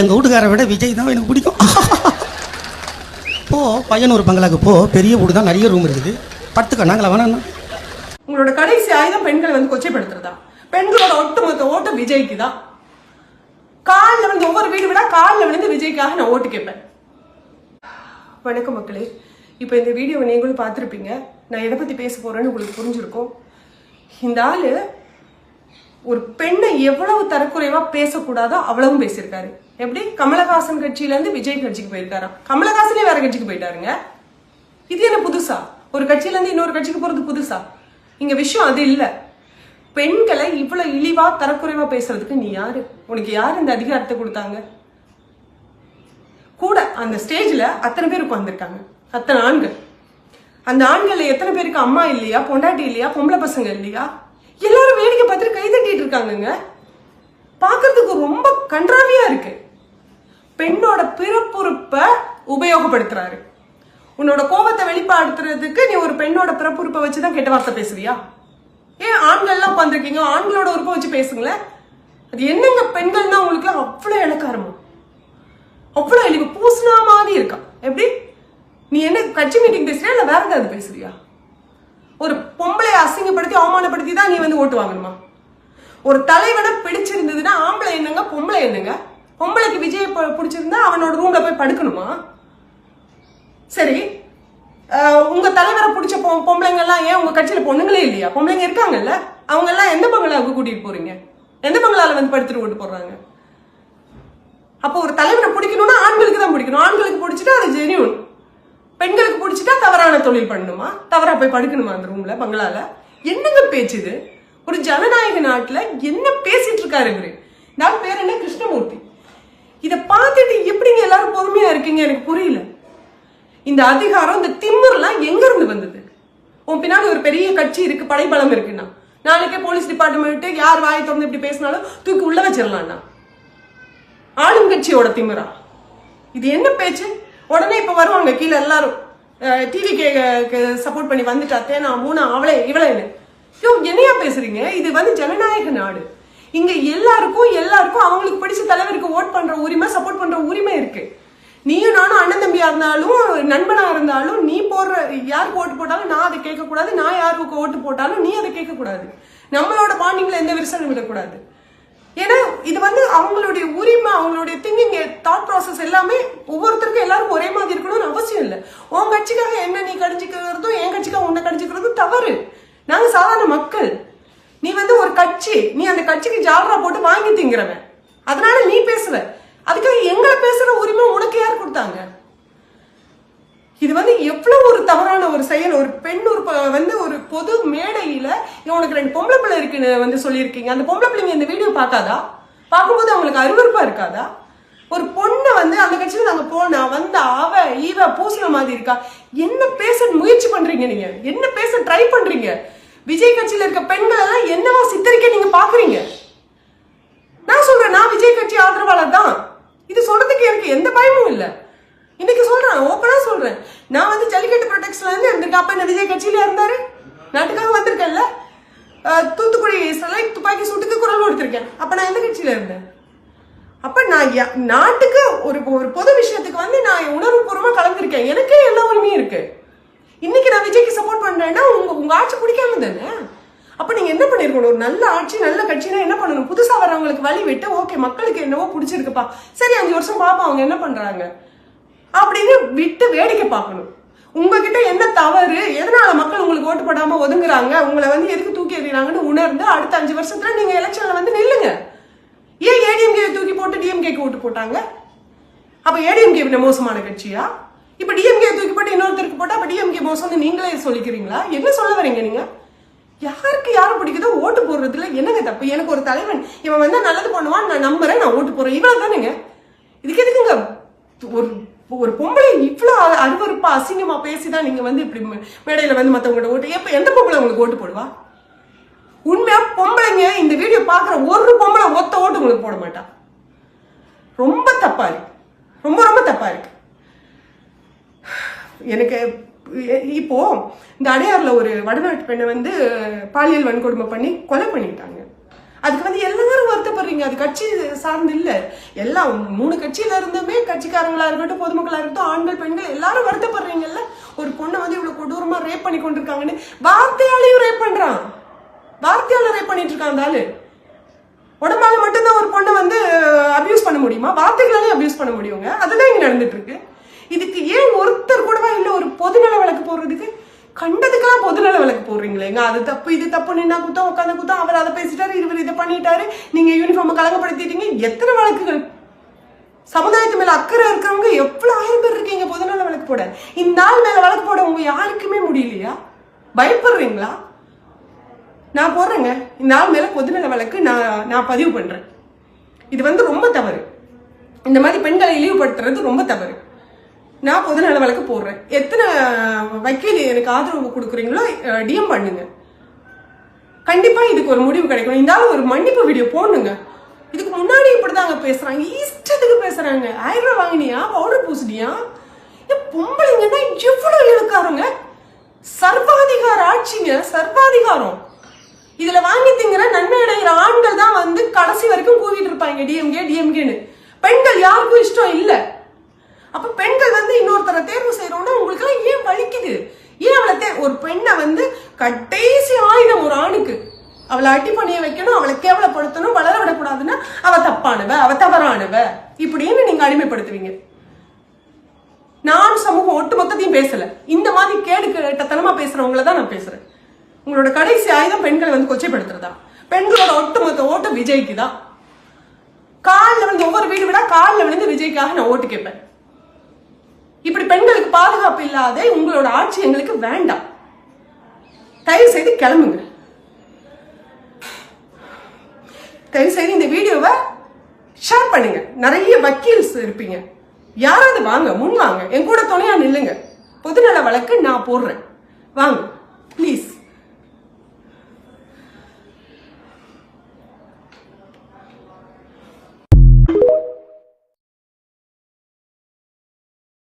எங்கள் வீட்டுக்காரை விட விஜய் தான் எனக்கு பிடிக்கும். போ பையனூர் பங்களாக்கு போ. பெரிய வீடு தான் நிறைய ரூம் இருக்குது. படுத்துக்க நாங்களா வேணாண்ணா உங்களோட கடைசி ஆயுதம் பெண்களை வந்து கொச்சைப்படுத்துறதா? பெண்களோட ஒட்டுமொத்த ஓட்டு விஜய்க்கு தான் காலில் விழுந்து ஒவ்வொரு வீடு விட காலில் விழுந்து விஜய்க்காக நான் ஓட்டு கேட்பேன். வணக்கம் மக்களே. இப்போ இந்த வீடியோவை நீங்களும் பார்த்துருப்பீங்க. நான் எதை பற்றி பேச போகிறேன்னு உங்களுக்கு புரிஞ்சிருக்கும். இந்த ஆள் ஒரு பெண்ணை எவ்வளவு தரக்குறைவா பேசக்கூடாதோ அவ்வளவும் பேசியிருக்காரு. எப்படி? கமலஹாசன் கட்சியில இருந்து விஜய் கட்சிக்கு போயிருக்காராம் கமலஹாசனே வேற கட்சிக்கு போயிட்டாருங்க. இது என்ன புதுசா? ஒரு கட்சியில இருந்து இன்னொரு கட்சிக்கு போறது புதுசா? இங்க விஷயம் அது இல்ல. பெண்களை இவ்வளவு இழிவா தரக்குறைவா பேசுறதுக்கு நீ யாரு? உனக்கு யார் இந்த அதிகாரத்தை கொடுத்தாங்க? கூட அந்த ஸ்டேஜ்ல அத்தனை பேர் உட்காந்துருக்காங்க அத்தனை ஆண்கள். அந்த ஆண்கள்ல எத்தனை பேருக்கு அம்மா இல்லையா? பொண்டாட்டி இல்லையா? பொம்பளை பசங்க இல்லையா? எல்லாரும் வேடிக்கை பார்த்துட்டு கை தட்டிட்டு இருக்காங்கங்க. பார்க்கறதுக்கு ரொம்ப கன்றாவியா இருக்கு. பெண்ணோட பிறப்புறுப்பை உபயோகப்படுத்துறாரு. உன்னோட கோபத்தை வெளிப்படுத்துறதுக்கு நீ ஒரு பெண்ணோட பிறப்புறுப்பை வச்சு தான் கெட்ட வார்த்தை பேசுவியா? ஏன் ஆண்கள்லாம் உட்காந்துருக்கீங்க ஆண்களோட உறுப்பை வச்சு பேசுங்களேன். அது என்னங்க பெண்கள்னா உங்களுக்கு அவ்வளோ இலக்காரமா? அவ்வளோ இழிவு. பூசினா மாதிரி இருக்கா? எப்படி? நீ என்ன கட்சி மீட்டிங் பேசுறியா? இல்லை வேற ஏதாவது பேசுறியா? அசிங்கப்படுத்தி அவமானப்படுத்தி தான் நீ வந்து ஓட்டு வாங்கணுமா? ஒரு தலைவனை பிடிச்சிருந்ததுன்னா ஆம்பளை என்னங்க பொம்பளை என்னங்க? பொம்பளைக்கு விஜய் பிடிச்சிருந்தா அவனோட ரூம்ல போய் படுக்கணுமா? சரி உங்க தலைவரை பிடிச்ச பொ பொம்பளைங்க எல்லாம் ஏன் உங்க கட்சியில பொண்ணுங்களே இல்லையா? பொம்பளைங்க இருக்காங்கல்ல. அவங்க எல்லாம் எந்த பங்களாவுக்கு கூட்டிட்டு போறீங்க? எந்த பங்களால வந்து படுத்துட்டு ஓட்டு போடுறாங்க? அப்போ ஒரு தலைவரை பிடிக்கணும்னா ஆண்களுக்கு தான் பிடிக்கணும். ஆண்களுக்கு பிடிச்சிட்டா அது ஜெனியூன் பெண்களுக்கு பிடிச்சிட்டா தவறான தொழில் பண்ணணுமா? தவறா போய் படுக்கணுமா அந்த ரூம்ல பங்களால? என்னங்க பேச்சு இது? ஒரு ஜனநாயக நாட்டில் என்ன பேசிட்டு இருக்காரு இவரு? நான் பேர் என்ன கிருஷ்ணமூர்த்தி? இதை பார்த்துட்டு எப்படிங்க எல்லாரும் பொறுமையா இருக்கீங்க? எனக்கு புரியல. இந்த அதிகாரம் இந்த திமிர்லாம் எங்க இருந்து வந்தது? உன் பின்னாடி ஒரு பெரிய கட்சி இருக்கு படைபலம் இருக்குன்னா. நாளைக்கே போலீஸ் டிபார்ட்மெண்ட் யார் வாயை திறந்து இப்படி பேசினாலும் தூக்கி உள்ள வச்சிடலாம்னா ஆளுங்கட்சியோட திமிரா? இது என்ன பேச்சு? உடனே இப்ப வருவாங்க கீழே எல்லாரும். டிவி சப்போர்ட் பண்ணி வந்துட்டாத்தே நான் மூணு அவளே இவளேன்னு ஐயோ என்னையா பேசுறீங்க? இது வந்து ஜனநாயக நாடு. இங்க எல்லாருக்கும் எல்லாருக்கும் அவங்களுக்கு பிடிச்ச தலைவருக்கு ஓட் பண்ற உரிமை சப்போர்ட் பண்ற உரிமை இருக்கு. நீயும் நானும் அண்ணன் தம்பியா இருந்தாலும் நண்பனா இருந்தாலும் நீ போடுற யாருக்கு ஓட்டு போட்டாலும் நான் அதை கேட்க கூடாது நான் யாருக்கு ஓட்டு போட்டாலும் நீ அதை கேட்க கூடாது நம்மளோட பாண்டிங்ல எந்த விரிசலும் விடக்கூடாது. ஏன்னா இது வந்து அவங்களுடைய உரிமை அவங்களுடைய திங்கிங் தாட் ப்ராசஸ் எல்லாமே ஒவ்வொருத்தருக்கும் எல்லாருக்கும் ஒரே மாதிரி இருக்கணும்னு அவசியம் இல்லை. கட்சிக்காக என்ன நீ கடிச்சிக்கிறதும் என் கட்சிக்காக உன்னை கடிச்சிக்கிறதும் தவறு. நாங்க சாதாரண மக்கள். நீ வந்து ஒரு கட்சி. நீ அந்த கட்சிக்கு ஜாலரா போட்டு வாங்கி திங்கிறவன். அதனால நீ பேசுவ அதுக்காக எங்களை பேசுற உரிமை உனக்கு யார் கொடுத்தாங்க? இது வந்து எவ்வளவு ஒரு தவறான ஒரு செயல். ஒரு பெண் ஒரு வந்து ஒரு பொது மேடையில உனக்கு ரெண்டு பொம்பளை பிள்ளை இருக்குன்னு வந்து சொல்லியிருக்கீங்க. அந்த பொம்பளை பிள்ளைங்க இந்த வீடியோ பார்க்காதா? பார்க்கும்போது அவங்களுக்கு அருவருப்பா இருக்காதா? ஒரு பொண்ணை வந்து அந்த கட்சியில நாங்க போனா வந்த அவ ஈவ பூசின மாதிரி இருக்கா? என்ன பேச முயற்சி பண்றீங்க நீங்க? என்ன பேச ட்ரை பண்றீங்க? விஜய் கட்சியில இருக்க பெண்கள் எல்லாம் என்னவா சித்தரிக்க நீங்க பாக்குறீங்க? நான் சொல்றேன் நான் விஜய் கட்சி ஆதரவாளர் தான். இது சொல்றதுக்கு எனக்கு எந்த பயமும் இல்ல. இன்னைக்கு சொல்றேன் ஓப்பனா சொல்றேன். நான் வந்து ஜல்லிக்கட்டு ப்ரொடெக்ஷன்ல இருந்து இருந்திருக்கேன். அப்ப என்ன விஜய் கட்சியில இருந்தாரு? நாட்டுக்காக வந்திருக்கேன்ல. தூத்துக்குடி சிலை துப்பாக்கி சூட்டுக்கு குரல் கொடுத்திருக்கேன். அப்ப நான் எந்த கட்சியில இருந்தேன்? அப்ப நான் நாட்டுக்கு ஒரு ஒரு பொது விஷயத்துக்கு வந்து நான் உணர்வுபூர்வமா கலந்துருக்கேன். எனக்கே எல்லா உரிமையும் இருக்கு. இன்னைக்கு நான் விஜய்க்கு சப்போர்ட் பண்றேன்னா உங்க உங்க ஆட்சி பிடிக்காம தானே? அப்ப நீங்க என்ன பண்ணிருக்கணும்? ஒரு நல்ல ஆட்சி நல்ல கட்சினா என்ன பண்ணணும்? புதுசா வரவங்களுக்கு வழி விட்டு ஓகே மக்களுக்கு என்னவோ பிடிச்சிருக்குப்பா. சரி அஞ்சு வருஷம் பாப்பா அவங்க என்ன பண்றாங்க? அப்படின்னு விட்டு வேடிக்கை பார்க்கணும். உங்ககிட்ட என்ன தவறு? எதனால மக்கள் உங்களுக்கு ஓட்டு போடாம ஒதுங்குறாங்க? உங்களை வந்து எதுக்கு தூக்கி எறிகிறாங்கன்னு உணர்ந்து அடுத்த அஞ்சு வருஷத்துல நீங்க எலெக்ஷன்ல வந்து நில்லுங்க. ஏன் ஏடிஎம்கே தூக்கி போட்டு டிஎம்கேக்கு ஓட்டு போட்டாங்க? அப்ப ஏடிஎம்கே மோசமான கட்சியா? இப்ப டிஎம்கே தூக்கி போட்டு இன்னொருத்தருக்கு போட்டா அப்ப டிஎம்கே மோசம்னு நீங்களே சொல்லிக்கிறீங்களா? என்ன சொல்ல வரீங்க நீங்க? யாருக்கு யாரை பிடிக்குதோ ஓட்டு போடுறதுல என்னங்க தப்பு? எனக்கு ஒரு தலைவன் இவன் வந்து நல்லது பண்ணுவான் நான் நம்புறேன் நான் ஓட்டு போறேன் இவ்வளோ தானேங்க இதுக்கு எதுக்குங்க? ஒரு ஒரு பொம்பளை இவ்வளவு அருவறுப்பா அசிங்கமாக அசிங்கமா பேசிதான் நீங்க வந்து இப்படி மேடையில் மேடையில வந்து மத்தவங்களோட ஓட்டு எப்ப எந்த பொம்பளை உங்களுக்கு ஓட்டு போடுவா? உண்மையா பொம்பளைங்க? இந்த வீடியோ பாக்குற ஒரு பொம்பளை ஒத்த ஓட்டு உங்களுக்கு போட மாட்டா. ரொம்ப தப்பா இருக்கு. ரொம்ப ரொம்ப தப்பா இருக்கு. எனக்கு இப்போ இந்த அடையாறுல ஒரு வடநாட்டு பெண்ணை வந்து பாலியல் வன்கொடுமை பண்ணி கொலை பண்ணிட்டாங்க. அதுக்கு வந்து எல்லாரும் வருத்தப்படுறீங்க. அது கட்சி சார்ந்து இல்லை. எல்லாம் மூணு கட்சியில இருந்துமே கட்சிக்காரங்களா இருக்கட்டும் பொதுமக்களா இருக்கட்டும் ஆண்கள் பெண்கள் எல்லாரும் வருத்தப்படுறீங்கல்ல? ஒரு பொண்ணை வந்து இவ்வளவு கொடூரமா ரேப் பண்ணி கொண்டிருக்காங்கன்னு வார்த்தையாலையும் ரேப் பண்றான். வார்த்தையால் ரேப் பண்ணிட்டு இருக்கான் அந்த ஆளு? உடம்பால மட்டும்தான் ஒரு பொண்ணை வந்து அபியூஸ் பண்ண முடியுமா? வார்த்தைகளாலே அபியூஸ் பண்ண முடியுங்க. அதுதான் இங்க நடந்துட்டு இருக்கு இதுக்கு ஏன் ஒருத்தர் கூடவா இல்லை ஒரு பொதுநல வழக்கு போடுறதுக்கு? கண்டதுக்கெல்லாம் பொதுநல வழக்கு போடுறீங்களேங்க. அது தப்பு இது தப்பு நின்னா குத்தம் உட்காந்து குத்தம். அவர் அதை பேசிட்டாரு இவர் இதை பண்ணிட்டாரு. நீங்க யூனிஃபார்ம் கலங்கப்படுத்திட்டீங்க. எத்தனை வழக்குகள்? சமுதாயத்து மேல அக்கறை இருக்கிறவங்க எவ்வளவு ஆயிரம் பேர் இருக்கீங்க பொதுநல வழக்கு போட? இந்த நாள் மேல வழக்கு போட உங்க யாருக்குமே முடியலையா? பயப்படுறீங்களா? நான் போடுறேங்க. இந்த ஆள் மேலே பொதுநல வழக்கு நான் நான் பதிவு பண்ணுறேன் இது வந்து ரொம்ப தவறு. இந்த மாதிரி பெண்களை இழிவுபடுத்துறது ரொம்ப தவறு. நான் பொதுநல வழக்கு போடுறேன். எத்தனை வக்கீல் எனக்கு ஆதரவு கொடுக்குறீங்களோ டிஎம் பண்ணுங்க. கண்டிப்பாக இதுக்கு ஒரு முடிவு கிடைக்கணும். இந்த ஆள் ஒரு மன்னிப்பு வீடியோ போடணுங்க இதுக்கு முன்னாடி இப்படிதாங்க பேசுகிறாங்க இஷ்டத்துக்கு பேசுகிறாங்க ஆயிரம் ரூபாய் வாங்கினியா? பவுடர் பூசினியா? ஏன் பொம்பளைங்கன்னா இவ்வளோ இழுக்காருங்க? சர்வாதிகார ஆட்சிங்க. சர்வாதிகாரம். இதுல வாங்கி திங்கிற நன்மை அடைகிற ஆண்கள் தான் வந்து கடைசி வரைக்கும் கூவிட்டு இருப்பாங்க. டிஎம்கே டிஎம்கேன்னு பெண்கள் யாருக்கும் இஷ்டம் இல்ல. அப்ப பெண்கள் வந்து இன்னொருத்தரை தேர்வு செய்யறோம்னா உங்களுக்கு எல்லாம் ஏன் வலிக்குது? ஏன் அவளை தே ஒரு பெண்ணை வந்து கடைசி ஆயுதம் ஒரு ஆணுக்கு. அவளை அட்டி பண்ணிய வைக்கணும் அவளை கேவலப்படுத்தணும் வளர விடக்கூடாதுன்னா அவ தப்பானவ அவ தவறானவ. இப்படின்னு நீங்க அடிமைப்படுத்துவீங்க. நான் சமூகம் ஒட்டு மொத்தத்தையும் பேசல. இந்த மாதிரி கேடு கேட்டத்தனமா பேசுறவங்கள தான் நான் பேசுறேன். உங்களோட கடைசி ஆயுதம் பெண்களை வந்து கொச்சைப்படுத்துறதா? பெண்களோட ஒட்டுமொத்த ஓட்டு விஜய்க்கு தான் காலில் வந்து ஒவ்வொரு வீடு விட காலில் விழுந்து விஜய்க்காக நான் ஓட்டு கேட்பேன். இப்படி பெண்களுக்கு பாதுகாப்பு இல்லாத உங்களோட ஆட்சி எங்களுக்கு வேண்டாம். தயவு செய்து கிளம்புங்க. தயவு செய்து இந்த வீடியோவை ஷேர் பண்ணுங்க. நிறைய வக்கீல்ஸ் இருப்பீங்க. யாராவது வாங்க முன் வாங்க. என் கூட துணையா நில்லுங்க. பொதுநல வழக்கு நான் போடுறேன். வாங்க ப்ளீஸ்